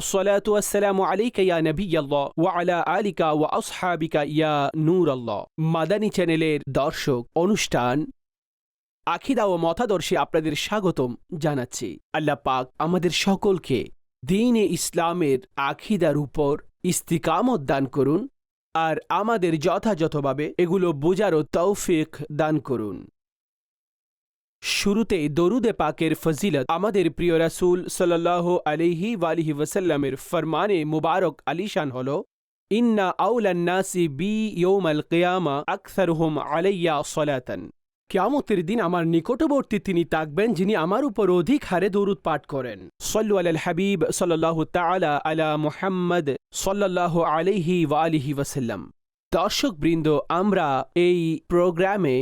আসসালাতু আসসালামু আলাইকা ইয়া নবিয়াল্লাহ ওয়া আলা আলিকা ওয়া আসহাবিকা ইয়া নূরাল্লাহ মাদানী চ্যানেলের দর্শক, অনুষ্ঠান আখিদা ও মতাদর্শে আপনাদের স্বাগতম জানাচ্ছি। আল্লাহ পাক আমাদের সকলকে দিন ইসলামের আখিদার উপর ইস্তিকামত দান করুন আর আমাদের যথাযথভাবে এগুলো বোঝারও তৌফিক দান করুন। শুরুতে দরুদে পাকের ফজিলত আমাদের প্রিয় রাসূল সাল্লাহ আলিহি ওয়ালিহি ওয়াসাল্লামের ফরমানে মুবারক আলিশান হল, ইন্না আউলান্নাসি বি ইয়ৌমাল কিয়ামা আকসারহুম আলাইয়া সলাতান। কেয়ামতের দিন আমার নিকটবর্তী তিনি তাকবেন যিনি আমার উপর অধিক হারে দরুদ পাঠ করেন। সল্লু আল হাবিব সাল্লাহ তালা আলা মুহাম্মদ সাল্লাহ আলিহি ওয়ালিহি ওয়াসাল্লাম। দর্শকবৃন্দ, আমরা এই প্রোগ্রামে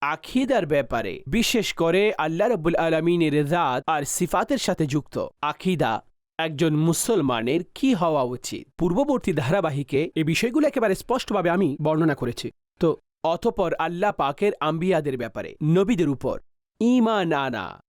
আখিদার ব্যাপারে, বিশেষ করে আল্লাহ রব্বুল আলমিনের জাত আর সিফাতের সাথে যুক্ত। আখিদা, একজন মুসলমানের কি হওয়া উচিত? পূর্ববর্তী ধারাবাহিকে এই বিষয়গুলো একেবারে স্পষ্টভাবে আমি বর্ণনা করেছি। তো, অতপর আল্লাহ পাকের আম্বিয়াদের ব্যাপারে, নবীদের উপর ইমান আনা।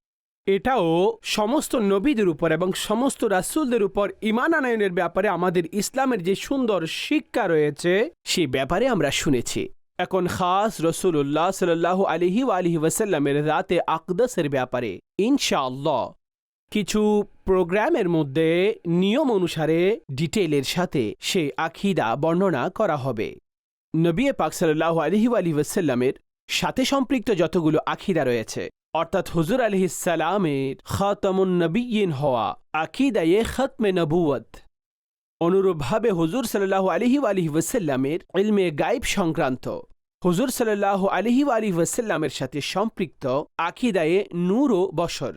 এটাও সমস্ত নবীদের উপর এবং সমস্ত রাসূলদের উপর ইমান আনায়নের ব্যাপারে আমাদের ইসলামের যে সুন্দর শিক্ষা রয়েছে, সে ব্যাপারে আমরা শুনেছি। এখন খাস রসুল্লাহ সাল্লাহ আলিহি আলিহি ওয়াসাল্লামের রাতে আকদসের ব্যাপারে, ইনশাআল্লাহ। কিছু প্রোগ্রামের মধ্যে নিয়ম অনুসারে ডিটেলের সাথে সে আখিদা বর্ণনা করা হবে। নবী পাক সাল্লাহ আলহি আলি ওয়াসাল্লামের সাথে সম্পৃক্ত যতগুলো আখিদা রয়েছে, অর্থাৎ হুজুর আলহিসালামের খাতামুন নবীন হওয়া আকিদায়ে খতমে নবুয়ত অনুরূপভাবে হুজুর সাল্লাহ আলহি আলহি ওয়াসাল্লামের ইলমে গাইব সংক্রান্ত, হুজুর সাল্লাহ আলহি আলহি ওয়াসাল্লামের সাথে সম্পৃক্ত আকিদায়ে নূর ও বসর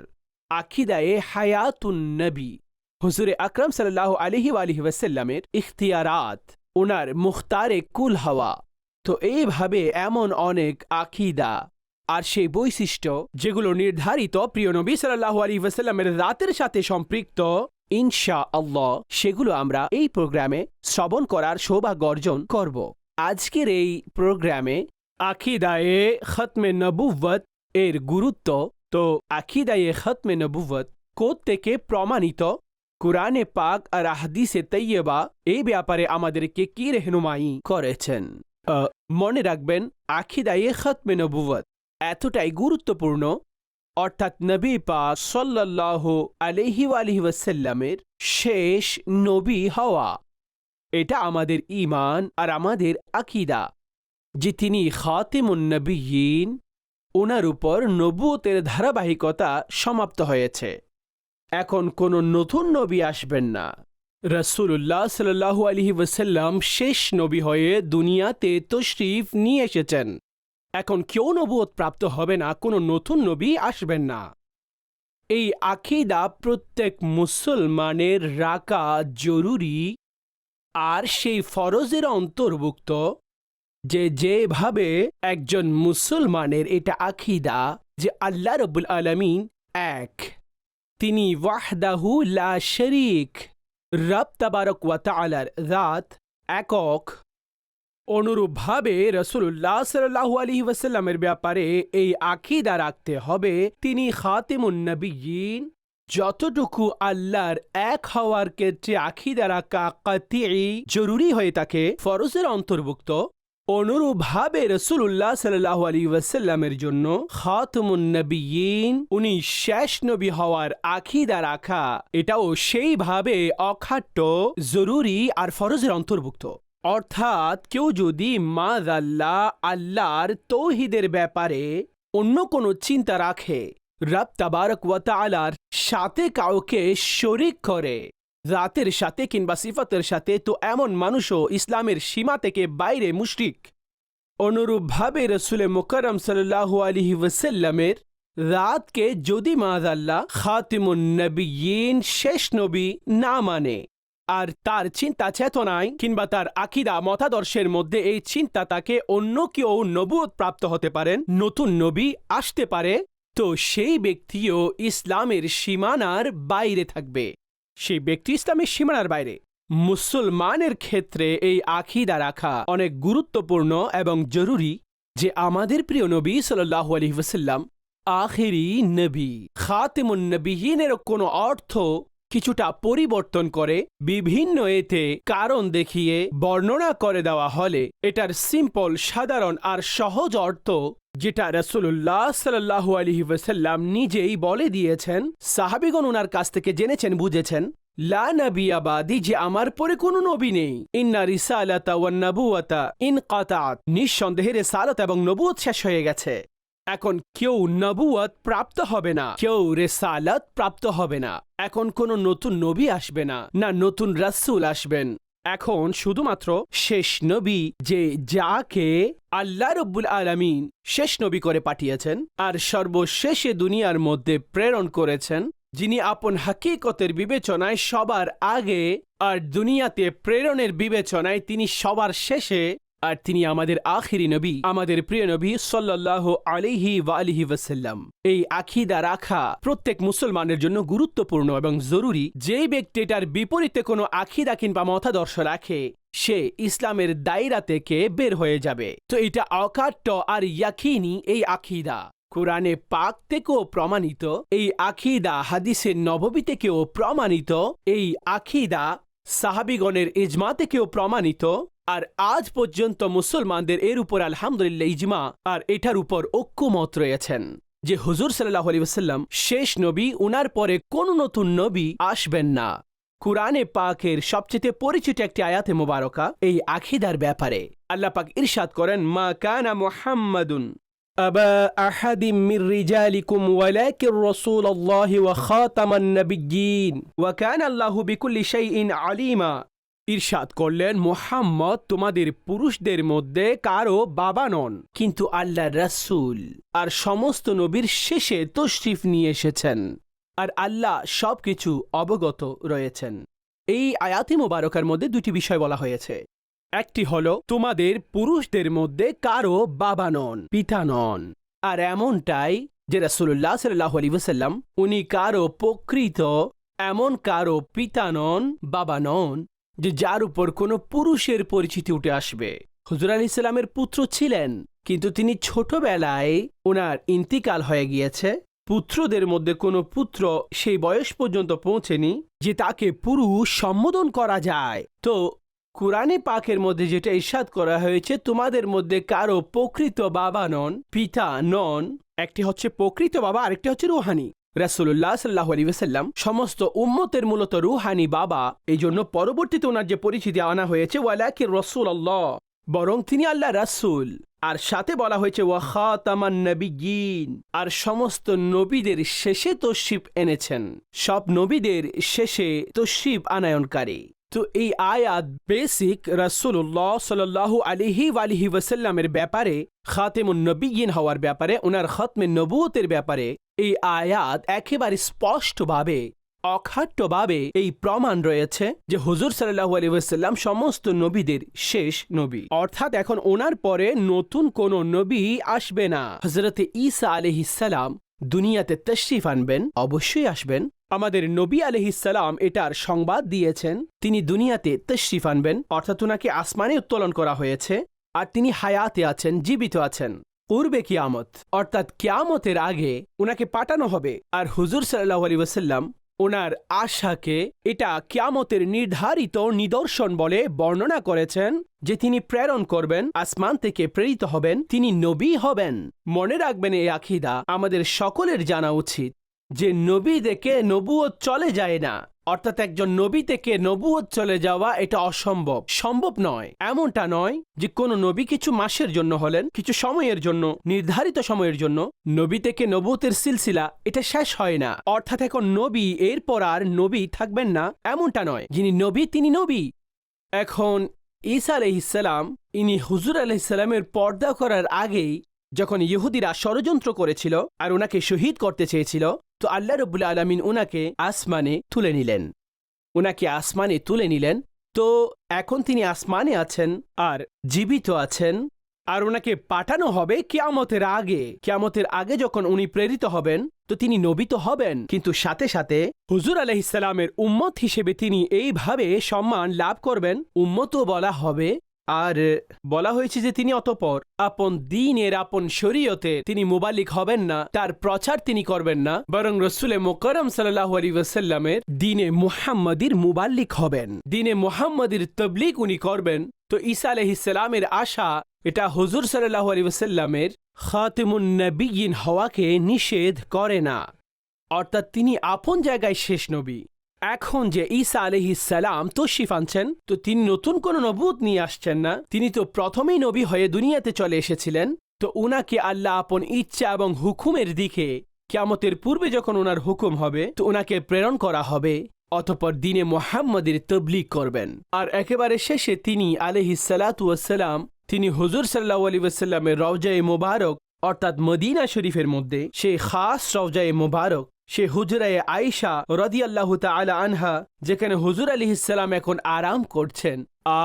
আকিদায়ে হায়াতুন নবী, হুজুরে আকরম সাল্লাহ আলহি আলহি ওয়াসাল্লামের ইখতিয়ারাত ওনার মুখতারে কুল হওয়া। তো এইভাবে এমন অনেক আকিদা আর সেই বৈশিষ্ট্য যেগুলো নির্ধারিত প্রিয় নবী সাল্লাহ আলী ওয়াসাল্লামের রাতের সাথে সম্পৃক্ত ইনশা আল্লাহ সেগুলো আমরা এই প্রোগ্রামে শ্রবণ করার সৌভাগ্য অর্জন করব। আজকের এই প্রোগ্রামে আখিদায়ে খতমে নবুভত এর গুরুত্ব। তো আখিদায়ে খতমে নবুভত থেকে প্রমাণিত? কুরআনে পাক আর আহদিসে তৈয়বা এই ব্যাপারে আমাদেরকে কি রেহনুমাই করেছেন? মনে রাখবেন আখিদায়ে খতমে নবুভত এতটাই গুরুত্বপূর্ণ অর্থাৎ নবী পা সাল্লাহ আলহি আলহি ওয়াসাল্লামের শেষ নবী হওয়া। এটা আমাদের ঈমান আর আমাদের আকিদা যে তিনি খাতিমুন নবীন ওনার উপর নবুতের ধারাবাহিকতা সমাপ্ত হয়েছে। এখন কোনো নতুন নবী আসবেন না। রসুল্লাহ সাল্লাহু আলহি ওয়াসাল্লাম শেষ নবী হয়ে দুনিয়াতে তশরিফ নিয়ে এসেছেন। এখন কেউ নবুয়ত প্রাপ্ত হবে না, কোনো নতুন নবী আসবেন না। এই আকিদা প্রত্যেক মুসলমানের রাখা জরুরি। আর সেই ফরজের অন্তর্ভুক্ত যে যেভাবে একজন মুসলমানের এটা আকিদা যে আল্লাহ রবুল আলমিন এক, তিনি ওয়াহদাহু লা শরিক, রব তাবারক ওয়া তাআলার রাত একক। অনুরূপভাবে রসুল্লাহ সাল্লাহু আলহি ওয়াসাল্লামের ব্যাপারে এই আকিদা রাখতে হবে। তিনি খাতিমুন নবীন যতটুকু আল্লাহর এক হওয়ার ক্ষেত্রে আকিদা রাখা কাতি জরুরি হয়ে থাকে, ফরজের অন্তর্ভুক্ত। অনুরূপভাবে রসুল্লাহ সাল্লাহ আলী ওয়াসাল্লামের জন্য খাতমুন নবীন উনি শেষ নবী হওয়ার আখিদা রাখা, এটাও সেইভাবে অখাট্য, জরুরি আর ফরজের অন্তর্ভুক্ত। অর্থাৎ কেউ যদি মাদ আল্লাহ আল্লাহর তৌহিদের ব্যাপারে অন্য কোনো চিন্তা রাখে, রব তাবারক ওয়া তাআলার সাথে কাউকে শরিক করে রাতের সাথে কিংবা সিফাতের সাথে, তো এমন মানুষও ইসলামের সীমা থেকে বাইরে মুশরিক। অনুরূপভাবে রসুলে মোকারম সাল্লাহ আলহি ওয়াসাল্লামের রাতকে যদি আল্লাহ খাতিমুন নবীন শেষ নবী না মানে আর তার চিন্তা চেতনায় কিংবা তার আকিদা মতাদর্শের মধ্যে এই চিন্তা তাকে অন্য কেউ নবুয়ত প্রাপ্ত হতে পারেন, নতুন নবী আসতে পারে, তো সেই ব্যক্তিও ইসলামের সীমানার বাইরে থাকবে। সেই ব্যক্তি ইসলামের সীমানার বাইরে। মুসলমানের ক্ষেত্রে এই আখিদা রাখা অনেক গুরুত্বপূর্ণ এবং জরুরি যে আমাদের প্রিয় নবী সাল্লাহ আলী ওসাল্লাম আখেরি নবী, খাতেমুন নবীনের কোনো অর্থ কিছুটা পরিবর্তন করে বিভিন্ন এতে কারণ দেখিয়ে বর্ণনা করে দেওয়া হলে এটার সিম্পল সাধারণ আর সহজ অর্থ যেটা রসুল্লাহ সাল্লাহ আলহি ওসাল্লাম নিজেই বলে দিয়েছেন, সাহাবিগণ ওনার কাছ থেকে জেনেছেন, বুঝেছেন, লা নবী যে আমার পরে কোনো নবী নেই। ইন্না রিসালাতা ওয়ান নবুয়াতা ইন কাতাত নিঃসন্দেহে রেসালত এবং নবুয়ত শেষ হয়ে গেছে। এখন কেউ নবুয়ত প্রাপ্ত হবে না, কেউ রেসালত প্রাপ্ত হবে না, এখন কোনো নতুন নবী আসবে না না নতুন রাসূল আসবেন। এখন শুধুমাত্র শেষ নবী যে যাকে আল্লাহ রব্বুল আলামিন শেষ নবী করে পাঠিয়েছেন আর সর্বশেষে দুনিয়ার মধ্যে প্রেরণ করেছেন, যিনি আপন হাকিকতের বিবেচনায় সবার আগে আর দুনিয়াতে প্রেরণের বিবেচনায় তিনি সবার শেষে আর তিনি আমাদের আখিরি নবী, আমাদের প্রিয় নবী সাল্লাহ আলিহি ওয়ালিহি ওয়াসাল্লাম। এই আখিদা রাখা প্রত্যেক মুসলমানের জন্য গুরুত্বপূর্ণ এবং জরুরি। যে ব্যক্তি এটার বিপরীতে কোনো আখিদা কিংবা মতাদর্শ রাখে, সে ইসলামের দায়রা থেকে বের হয়ে যাবে। তো এটা অকাট্য আর ইয়াকিনি এই আখিদা। কোরআনে পাক থেকেও প্রমাণিত, এই আখিদা হাদিসের নববী থেকেও প্রমাণিত, এই আখিদা সাহাবিগণের ইজমা থেকেও প্রমাণিত আর আজ পর্যন্ত মুসলমানদের এর উপর আলহামদুলিল্লাহ ইজমা আর এটার উপর ঐক্যমত রয়েছেন যে হুজুর সাল্লাহ আলিবাসাল্লাম শেষ নবী, উনার পরে কোনো নতুন নবী আসবেন না। কুরআনে পাকের সবচেয়ে পরিচিত একটি আয়াতে মোবারকা এই আখিদার ব্যাপারে। আল্লাহ পাক ইরশাদ করেন, মা কানা মুহাম্মাদুন আবা আহাদিম মির রিজালিকুম, ওয়ালাকির রাসূলুল্লাহি ওয়া খাতামান নাবিয়্যিন, ওয়া কানা আল্লাহু বিকুল্লি শাইইন আলিমা। ইরশাদ করলেন, মোহাম্মদ তোমাদের পুরুষদের মধ্যে কারও বাবা নন, কিন্তু আল্লাহ রাসূল আর সমস্ত নবীর শেষে তশরিফ নিয়ে এসেছেন আর আল্লাহ সবকিছু অবগত রয়েছেন। এই আয়াতি মোবারকার মধ্যে দুটি বিষয় বলা হয়েছে। একটি হল, তোমাদের পুরুষদের মধ্যে কারও বাবা নন, পিতা নন। আর এমনটাই যে রাসুল্লাহ সাল্লাহ আলী ওসাল্লাম উনি কারও প্রকৃত, এমন কারও পিতা নন, বাবা নন। যে যার উপর কোনো পুরুষের পরিচিতি উঠে আসবে। হুজুর আলি ইসলামের পুত্র ছিলেন, কিন্তু তিনি ছোটবেলায় ওনার ইন্তিকাল হয়ে গিয়েছে। পুত্রদের মধ্যে কোনো পুত্র সেই বয়স পর্যন্ত পৌঁছেনি যে তাকে পুরুষ সম্বোধন করা যায়। তো কুরআনে পাকের মধ্যে যেটা ইস্বাদ করা হয়েছে, তোমাদের মধ্যে কারও প্রকৃত বাবা নন, পিতা নন, একটি হচ্ছে প্রকৃত বাবা, আরেকটি হচ্ছে রুহানি। রাসুল্লাহ সাল্লাহ আলী ওসাল্লাম সমস্ত উম্মতের মূলত রুহানি বাবা। এই জন্য পরবর্তীতে ওনার যে পরিচিতি আনা হয়েছে ওয়ালাকে রসুল আল্লাহ বরং তিনি আল্লাহ রাসুল। আর সাথে বলা হয়েছে ওয়াখাতামান নবীন আর সমস্ত নবীদের শেষে তশিব এনেছেন। সব নবীদের শেষে তশিব আনায়নকারী। তো এই আয়াত বেসিক রাসুল্লাহ সাল্লাহ আলিহি আলিহি ওয়াসাল্লামের ব্যাপারে, খাতেমুন নবীন হওয়ার ব্যাপারে, ওনার খতমে নবুয়তের ব্যাপারে এই আয়াত একেবারে স্পষ্টভাবে অখাট্যভাবে এই প্রমাণ রয়েছে যে হুজুর সাল্লাহ আলী ওয়াসাল্লাম সমস্ত নবীদের শেষ নবী। অর্থাৎ এখন ওনার পরে নতুন কোন নবী আসবে না। হজরতে ঈসা আলহিসাল্লাম দুনিয়াতে তশরিফ আনবেন, অবশ্যই আসবেন। আমাদের নবী আলহিসাল্লাম এটার সংবাদ দিয়েছেন। তিনি দুনিয়াতে তশরিফ আনবেন, অর্থাৎ ওনাকে আসমানে উত্তোলন করা হয়েছে, আর তিনি হায়াতে আছেন, জীবিত আছেন। পূর্বে কিয়ামত, অর্থাৎ কিয়ামতের আগে ওনাকে পাঠানো হবে, আর হুজুর সাল্লাহ আলী ওসাল্লাম ওনার আশাকে এটা কিয়ামতের নির্ধারিত নিদর্শন বলে বর্ণনা করেছেন, যে তিনি প্রেরণ করবেন, আসমান থেকে প্রেরিত হবেন, তিনি নবী হবেন। মনে রাখবেন এই আখিদা আমাদের সকলের জানা উচিত। যে নবী দেখে নবুয়ত চলে যায় না, অর্থাৎ একজন নবী থেকে নবুয়ত চলে যাওয়া এটা অসম্ভব। সম্ভব নয়। এমনটা নয় যে কোনো নবী কিছু মাসের জন্য হলেন, কিছু সময়ের জন্য, নির্ধারিত সময়ের জন্য নবী থেকে নবুতের সিলসিলা এটা শেষ হয় না। অর্থাৎ এখন নবী, এরপর আর নবী থাকবেন না, এমনটা নয়। যিনি নবী, তিনি নবী। এখন ঈসা আলহিসাল্লাম ইনি হুজুর আলহিসাল্লামের পর্দা করার আগেই যখন ইহুদিরা ষড়যন্ত্র করেছিল আর ওনাকে শহীদ করতে চেয়েছিল তো আল্লাহ রবুল্লা আলমিন ওনাকে আসমানে তুলে নিলেন। ওনাকে আসমানে তুলে নিলেন। তো এখন তিনি আসমানে আছেন আর জীবিত আছেন আর ওনাকে পাঠানো হবে কেয়ামতের আগে। কেয়ামতের আগে যখন উনি প্রেরিত হবেন, তো তিনি নবিত হবেন। কিন্তু সাথে সাথে হুজুর আলহিসাল্লামের উম্মত হিসেবে তিনি এইভাবে সম্মান লাভ করবেন। উম্মতও বলা হবে আর বলা হয়েছে যে তিনি অতপর আপন দিনের, আপন শরীয়তে তিনি মুবালিক হবেন না, তার প্রচার তিনি করবেন না, বরং রসুলে মোকরম সাল্লাহ আলী ওয়াসাল্লামের দিনে মুহাম্মদির মুবাল্লিক হবেন। দিনে মুহাম্মদির তবলিক উনি করবেন। তো ঈসা আলহিসাল্লামের আশা, এটা হজুর সাল্লাহ আলী ওয়াসাল্লামের খাতিমুন হওয়াকে নিষেধ করে না। অর্থাৎ তিনি আপন জায়গায় শেষ নবী। এখন যে ঈসা আলহিসাল্লাম তশিফ আনছেন, তো তিনি নতুন কোন নবুত নিয়ে আসছেন না। তিনি তো প্রথমেই নবী হয়ে দুনিয়াতে চলে এসেছিলেন। তো উনাকে আল্লাহ আপন ইচ্ছা এবং হুকুমের দিকে, কিয়ামতের পূর্বে যখন ওনার হুকুম হবে, তো ওনাকে প্রেরণ করা হবে। অতপর দিনে মোহাম্মদের তবলিগ করবেন। আর একেবারে শেষে তিনি আলহিসাল্লাতুয়াসাল্লাম তিনি হুজুর সাল্লাহ আলী রওজায়ে মোবারক, অর্থাৎ মদিনা শরীফের মধ্যে, সেই খাস রওজায়ে মোবারক সে হুজরায়ে আয়েশা রদিয়াল্লাহু তাআলা আনহা, যেখানে হুজুর আলী ইসলাম এখন আরাম করছেন।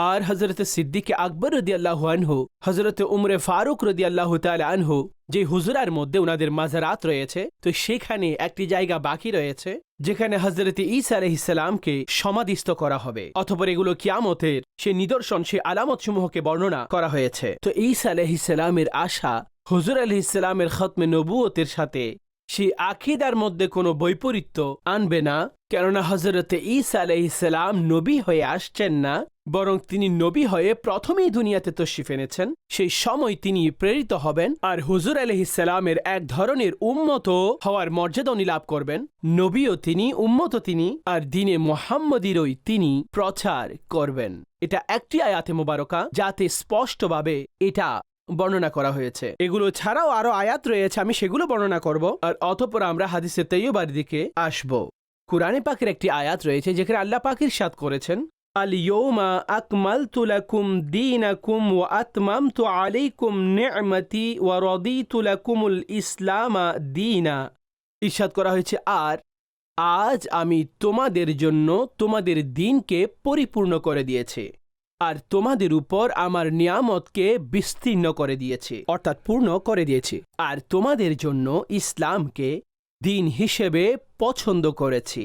আর হজরত সিদ্দিকে আকবর রদিয়াল্লাহু আনহু হজরত উমরে ফারুক রদিয়াল্লাহু তাআলা আনহু, যে হুজুরার মধ্যে ওনাদের মাজারাত রয়েছে, তো সেখানে একটি জায়গা বাকি রয়েছে, যেখানে হজরত ঈসা আলহিসামকে সমাধিস্থ করা হবে। অথবা এগুলো কিয়ামতের সে নিদর্শন, সে আলামত সমূহকে বর্ণনা করা হয়েছে। তো ঈসা আলহিসামের আশা, হুজুর আলহিসামের খতমে নবুয়তের সাথে সে আখিদার মধ্যে কোনো বৈপরীত্য আনবে না, কেননা হজরতে ঈসা আলাইসালাম নবী হয়ে আসছেন না, বরং তিনি নবী হয়ে প্রথমেই দুনিয়াতে তশিফ এনেছেন। সেই সময় তিনি প্রেরিত হবেন আর হুজুর আলহিসালামের এক ধরনের উম্মত হওয়ার মর্যাদা লাভ করবেন। নবীও তিনি, উম্মত তিনি, আর দিনে মোহাম্মদিরই তিনি প্রচার করবেন। এটা একটি আয়াতে মোবারকা, যাতে স্পষ্টভাবে এটা বর্ণনা করা হয়েছে। এগুলো ছাড়াও আরও আয়াত রয়েছে, আমি সেগুলো বর্ণনা করব। আর অতপর আমরা হাদিসে তৈয়বার দিকে আসব। কুরআনে পাকের একটি আয়াত রয়েছে, যেখানে আল্লাহ পাকের সাত করেছেন আল ইয়ৌমা আকমালতু লাকুম দীনাকুম ওয়া আতমামতু আলাইকুম নি'মাতি ওয়া রাদিতু লাকুমুল ইসলামা দীনা। ইরশাদ করা হয়েছে, আর আজ আমি তোমাদের জন্য তোমাদের দিনকে পরিপূর্ণ করে দিয়েছি। আর তোমাদের উপর আমার নিয়ামতকে বিস্তীর্ণ করে দিয়েছে, অর্থাৎ পূর্ণ করে দিয়েছে। আর তোমাদের জন্য ইসলামকে দিন হিসেবে পছন্দ করেছি।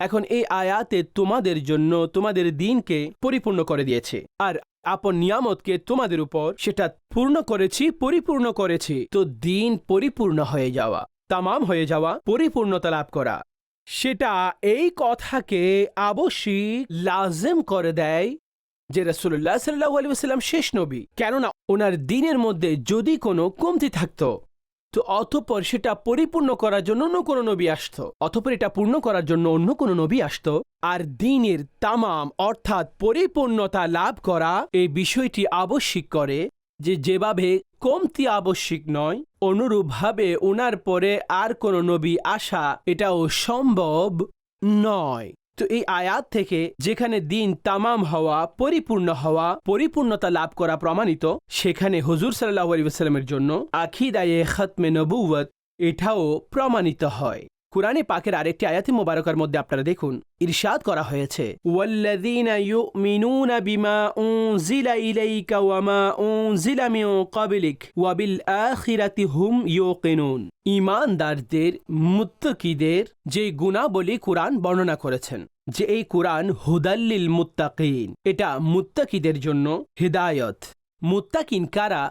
এখন এই আয়াতে তোমাদের জন্য তোমাদের দিনকে পরিপূর্ণ করে দিয়েছে। আর আপন নিয়ামতকে তোমাদের উপর সেটা পূর্ণ করেছি, পরিপূর্ণ করেছি। তো দিন পরিপূর্ণ হয়ে যাওয়া, তামাম হয়ে যাওয়া, পরিপূর্ণতা লাভ করা, সেটা এই কথাকে আবশ্যই লাজেম করে দেয় যে রসুল্লাহ সাল্লাহ আলী সাল্লাম শেষ নবী, কেননা ওনার দিনের মধ্যে যদি কোনো কমতি থাকত, তো অতপর সেটা পরিপূর্ণ করার জন্য অন্য কোনো নবী আসত, অতপর এটা পূর্ণ করার জন্য অন্য কোনো নবী আসত। আর দিনের তামাম, অর্থাৎ পরিপূর্ণতা লাভ করা এই বিষয়টি আবশ্যিক করে যে যেভাবে কমতি আবশ্যিক নয়, অনুরূপভাবে ওনার পরে আর কোনো নবী আসা এটাও সম্ভব নয়। তো এই আয়াত থেকে যেখানে দিন তামাম হওয়া, পরিপূর্ণ হওয়া, পরিপূর্ণতা লাভ করা প্রমাণিত, সেখানে হজুর সাল্লাহ আলী সাল্লামের জন্য আখিদায়ে খতমে নবুয়ত এটাও প্রমাণিত হয়। কুরআনে পাকের আরেকটি আয়াতি মোবারকার মধ্যে আপনারা দেখুন, ইরশাদ করা হয়েছে। ওয়াল্লাযীনা ইউমিনুনা বিমা হুম ঈমানদারদের, মুত্তাকিদের যে গুণাবলী কুরআন বর্ণনা করেছেন, যে এই কুরআন হুদাল্লিল মুত্তাকিন, এটা মুত্তাকিদের জন্য হিদায়ত। মুত্তাকিন কারা?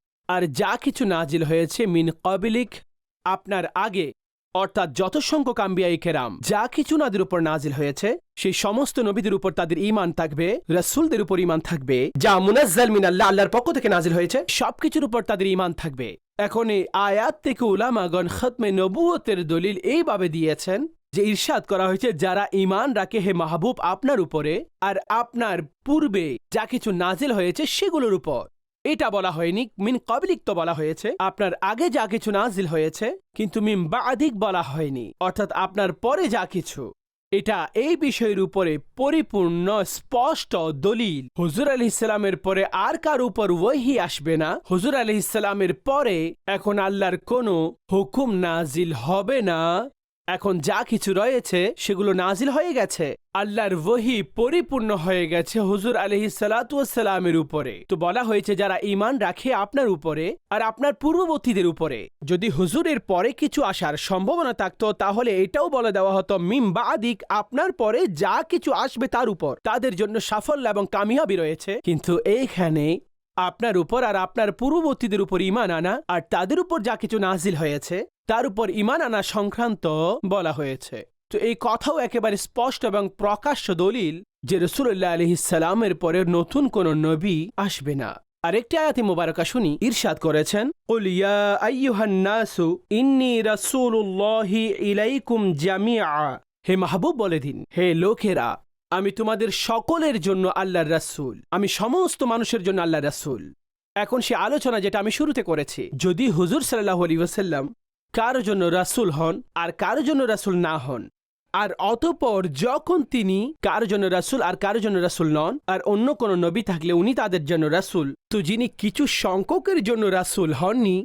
আর যা কিছু নাজিল হয়েছে মিন কবিলিক আপনার আগে, অর্থাৎ যত সংখ্যক আম্বিয়াই কেরাম। যা কিছু নাদের উপর নাজিল হয়েছে, সেই সমস্ত নবীদের উপর তাদের ইমান থাকবে, রসুলদের উপর ইমান থাকবে। যা মুনাজ্জাল মিন আল্লাহ আল্লাহর পক্ষ থেকে নাজিল হয়েছে, সবকিছুর উপর তাদের ইমান থাকবে। এখন এই আয়াত থেকে উলামাগণ খতমে নবুয়তের দলিল এইভাবে দিয়েছেন যে ইরশাদ করা হয়েছে, যারা ঈমান রাখে হে মাহবুব আপনার উপরে, আর আপনার পূর্বে যা কিছু নাজিল হয়েছে সেগুলোর উপর। এটা বলা হয়নি, মিন কবলিক তো বলা হয়েছে, আপনার আগে যা কিছু নাজিল হয়েছে, কিন্তু মিন বাদিক বলা হয়নি, অর্থাৎ আপনার পরে যা কিছু। এটা এই বিষয়ের উপরে পরিপূর্ণ, স্পষ্ট দলিল। হুজুর আলি ইসলামের পরে আর কার উপর ওহি আসবে না? হুজুর আলি ইসলামের পরে এখন আল্লাহর কোনো হুকুম নাজিল হবে না। এখন যা কিছু রয়েছে, সেগুলো নাজিল হয়ে গেছে। আল্লাহর ওহি পরিপূর্ণ হয়ে গেছে হুজুর আলহি সালাতামের উপরে। তো বলা হয়েছে, যারা ঈমান রাখে আপনার উপরে আর আপনার পূর্ববর্তীদের উপরে। যদি হুজুরের পরে কিছু আসার সম্ভাবনা থাকতো, তাহলে এটাও বলে দেওয়া হতো, মিম বাদিক, আপনার পরে যা কিছু আসবে তার উপর। তাদের জন্য সাফল্য এবং কামিয়াবি রয়েছে। কিন্তু এইখানে আপনার উপর আর আপনার পূর্ববর্তীদের উপর ইমান আনা আর তাদের উপর যা কিছু নাজিল হয়েছে তার উপর ইমান আনা সংক্রান্ত বলা হয়েছে তো এই কথাও একেবারে স্পষ্ট এবং প্রকাশ্য দলিল যে রসুল্লাহ আলহিসাল্লামের পরে নতুন কোন নবী আসবে না আরেকটি আয়াতে মোবারকা শুনি ইরশাদ করেছেন قل يا أيها الناس إني رسول الله إليكم جميعا হে মাহবুব বলে দিন হে লোকেরা আমি তোমাদের সকলের জন্য আল্লাহর রাসূল আমি সমস্ত মানুষের জন্য আল্লাহর রাসূল এখন সে আলোচনা যেটা আমি শুরুতে করেছি যদি হুজুর সাল্লাহ আলী ওয়াসাল্লাম কারও জন্য রাসুল হন আর কারও জন্য রাসুল না হন। আর অতপর যখন তিনি কারও জন্য রাসুল আর কারও জন্য রাসুল নন, আর অন্য কোনো নবী থাকলে উনি তাদের জন্য রাসুল, তো যিনি কিছু সংখ্যকের জন্য রাসুল হননি,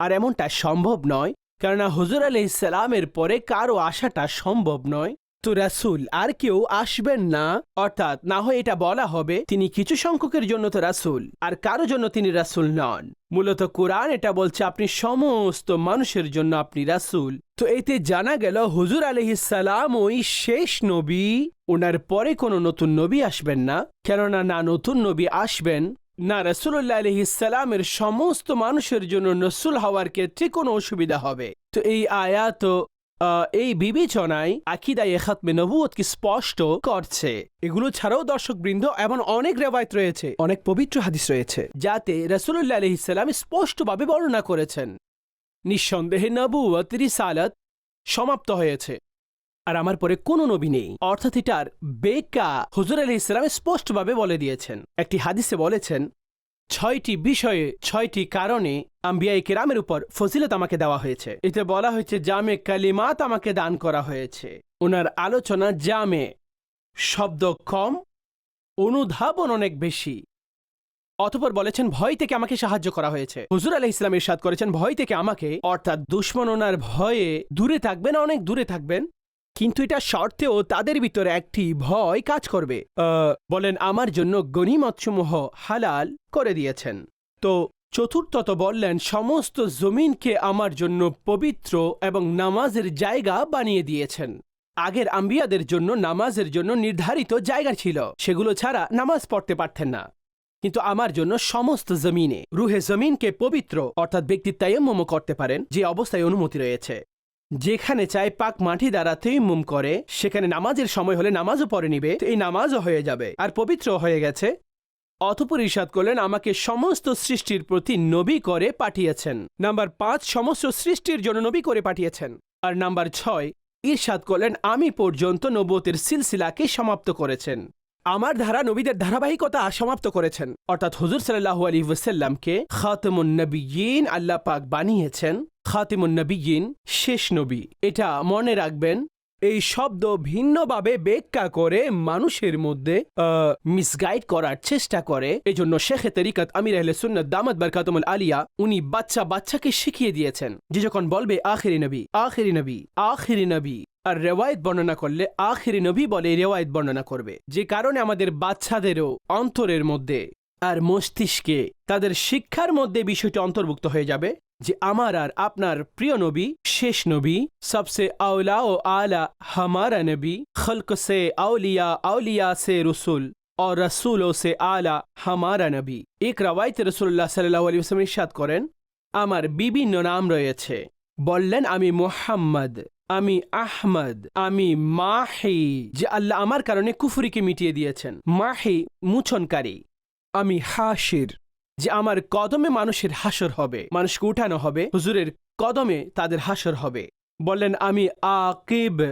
আর এমনটা সম্ভব নয়, কেননা হজুর আলি ইসলামের পরে কারও আসাটা সম্ভব নয়। তো রাসূল, আর কেউ আসবেন না। অর্থাৎ না হয় এটা বলা হবে, তিনি কিছু সংখ্যকের জন্য তো রাসূল, আর কারও জন্য তিনি রাসূল নন। মূলত কোরআন এটা বলছে, আপনি সমস্ত মানুষের জন্য আপনি রাসূল। তো এতে জানা গেল, হুজুর আলহিসাল্লাম ওই শেষ নবী ওনার পরে কোনো নতুন নবী আসবেন না। কেননা না নতুন নবী আসবেন, না রসুল্লাহ আলহিসাল্লামের সমস্ত মানুষের জন্য রসুল হওয়ার ক্ষেত্রে কোনো অসুবিধা হবে। তো এই আয়াত এই বিবেচনায় আকিদা এখাতমে নবুয়তকে স্পষ্ট করছে? এগুলো ছাড়াও দর্শক বৃন্দ এমন অনেক রেবায়ত রয়েছে, অনেক পবিত্র হাদিস রয়েছে, যাতে রসুল্লাহ আলহিসাল্লাম স্পষ্টভাবে বর্ণনা করেছেন। নিঃসন্দেহে নবুয়ত রিসালাত সমাপ্ত হয়েছে। আর আমার পরে কোনো নবী নেই, অর্থাৎ এটার বেকা হুজুর আলি ইসলাম স্পষ্টভাবে বলে দিয়েছেন। একটি হাদিসে বলেছেন ছয়টি বিষয়ে ছয়টি কারণে আম্বিয়া কেরামের উপর ফজিলত আমাকে দেওয়া হয়েছে। এতে বলা হয়েছে, জামে কালিমাত আমাকে দান করা হয়েছে। ওনার আলোচনা জামে শব্দ কম, অনুধাবন অনেক বেশি। অতপর বলেছেন, ভয় থেকে আমাকে সাহায্য করা হয়েছে। হুজুর আলাহ ইসলাম ইরশাদ করেছেন, ভয় থেকে আমাকে, অর্থাৎ দুশ্মন ওনার ভয়ে দূরে থাকবেন, অনেক দূরে থাকবেন। কিন্তু এটা শর্তেও তাদের ভিতরে একটি ভয় কাজ করবে। বলেন, আমার জন্য গণিমতসমূহ হালাল করে দিয়েছেন। তো চতুর্থত বললেন, সমস্ত জমিনকে আমার জন্য পবিত্র এবং নামাজের জায়গা বানিয়ে দিয়েছেন। আগের আম্বিয়াদের জন্য নামাজের জন্য নির্ধারিত জায়গা ছিল। সেগুলো ছাড়া নামাজ পড়তে পারতেন না। কিন্তু আমার জন্য সমস্ত জমিনে, রুহে জমিনকে পবিত্র, অর্থাৎ ব্যক্তি তাইম্মম করতে পারেন, যে অবস্থায় অনুমতি রয়েছে। যেখানে চায় পাক মাটি দ্বারা তৈমুম করে, সেখানে নামাজের সময় হলে নামাজও পড়ে নিবে এই নামাজও হয়ে যাবে। আর পবিত্র হয়ে গেছে। অতপর ইরশাদ করলেন, আমাকে সমস্ত সৃষ্টির প্রতি নবী করে পাঠিয়েছেন। নাম্বার পাঁচ, সমস্ত সৃষ্টির জন্য নবী করে পাঠিয়েছেন। আর নাম্বার ছয় ইরশাদ করলেন, আমি পর্যন্ত নবতের সিলসিলাকে সমাপ্ত করেছেন। আমার ধারা নবীদের ধারাবাহিকতা সমাপ্ত করেছেন। অর্থাৎ হুজুর সাল্লাহ আলী ওসাল্লামকে খাতমুন নবীন আল্লাহ পাক বানিয়েছেন। খাতিমুন নবীন শেষ নবী। এটা মনে রাখবেন, এই শব্দ ভিন্নভাবে ব্যাখ্যা করে মানুষের মধ্যে মিসগাইড করার চেষ্টা করে। এজন্য শেখে তরিকত আমির আহলে সুন্নত দামাত বরকাতমুল আলিয়া, উনি বাচ্চা বাচ্চাকে শিখিয়ে দিয়েছেন যে যখন বলবে আখেরি নবী আখেরি নবী আখেরি নবী আর রেওয়ায়ত বর্ণনা করলে আখেরি নবী বলে রেওয়ায়ত বর্ণনা করবে যে কারণে আমাদের বাচ্চাদেরও অন্তরের মধ্যে আর মস্তিষ্কে তাদের শিক্ষার মধ্যে বিষয়টি অন্তর্ভুক্ত হয়ে যাবে যে আমার আর আপনার প্রিয় নবী শেষ নবী সবসে আওলা ও আলা हमारा नबी खल्क से औलिया औलिया से रसूल और रसूलों से आला हमारा নবী এক রাওয়াইতে রসুল্লাহ সাল্লাহ আলী ওসলাম ইরশাদ করেন আমার বিভিন্ন নাম রয়েছে বললেন, আমি মোহাম্মদ, আমি আহমদ, আমি মাহি। যে আল্লাহ আমার কারণে কুফুরিকে মিটিয়ে দিয়েছেন। মাহি মুছনকারী, আমি হাসির যে আমার কদমে মানুষের হাসর হবে, মানুষকে উঠানো হবে, হুজুরের কদমে তাদের হাসর হবে। বললেন, আমি আকিব।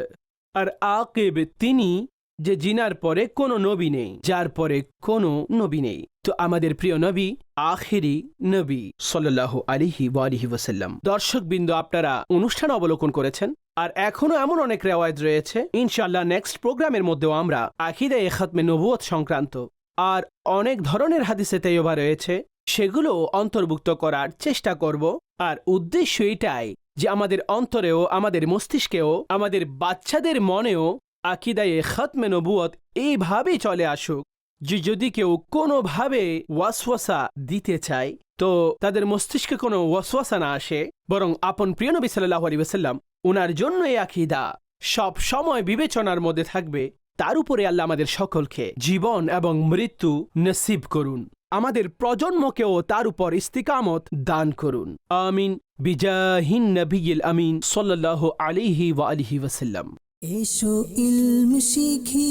আর আকেব তিনি, যে জিনার পরে কোনো নবী নেই, যার পরে কোনো নবী নেই। তো আমাদের প্রিয় নবী, আখেরি নবী সাল্লাহ আলিহি ওয়ালিহি ওয়াসাল্লাম। দর্শকবৃন্দ, আপনারা অনুষ্ঠান অবলোকন করেছেন আর এখনও এমন অনেক রেওয়ায়ত রয়েছে ইনশাল্লাহ নেক্সট প্রোগ্রামের মধ্যেও আমরা আকিদা এ খাতমে নবুয়ত সংক্রান্ত আর অনেক ধরনের হাদিসে তেয়বা রয়েছে সেগুলো অন্তর্ভুক্ত করার চেষ্টা করব। আর উদ্দেশ্য এটাই যে আমাদের অন্তরেও, আমাদের মস্তিষ্কেও, আমাদের বাচ্চাদের মনেও আকিদায়ে খতমে নবুয়ত এইভাবেই চলে আসুক। যে যদি কেউ কোনোভাবে ওয়াসওয়াসা দিতে চায়, তো তাদের মস্তিষ্কে কোনো ওয়াসওয়াসা না আসে, বরং আপন প্রিয় নবী সাল্লাহ আলী ওসাল্লাম ওনার জন্য এই আকিদা। সব সময় বিবেচনার মধ্যে থাকবে, তার উপরে আল্লাহ আমাদের সকলকে জীবন এবং মৃত্যু নসিব করুন। আমাদের প্রজন্মকেও তার উপর ইস্তিকামত দান করুন। আমিন। বিজাহিন নবিয়িল আমিন সাল্লাহ আলিহি ওয়া আলিহি ওয়াসাল্লাম। এসো ইলম শিখি